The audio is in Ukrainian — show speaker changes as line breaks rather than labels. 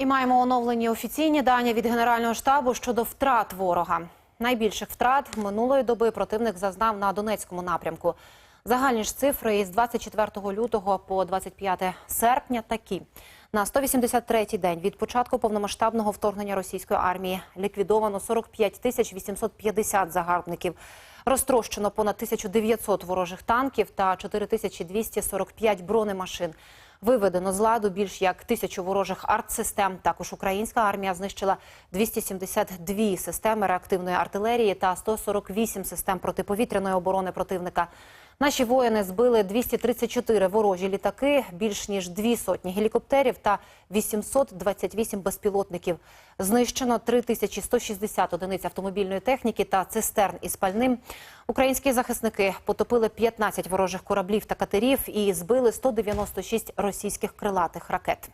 І маємо оновлені офіційні дані від Генерального штабу щодо втрат ворога. Найбільших втрат минулої доби противник зазнав на Донецькому напрямку. Загальні ж цифри із 24 лютого по 25 серпня такі. На 183-й день від початку повномасштабного вторгнення російської армії ліквідовано 45 тисяч 850 загарбників. Розтрощено понад 1900 ворожих танків та 4245 бронемашин. Виведено з ладу більш як тисячу ворожих артсистем. Також українська армія знищила 272 системи реактивної артилерії та 148 систем протиповітряної оборони противника. Наші воїни збили 234 ворожі літаки, більш ніж дві сотні гелікоптерів та 828 безпілотників. Знищено 3160 одиниць автомобільної техніки та цистерн із пальним. Українські захисники потопили 15 ворожих кораблів та катерів і збили 196 російських крилатих ракет.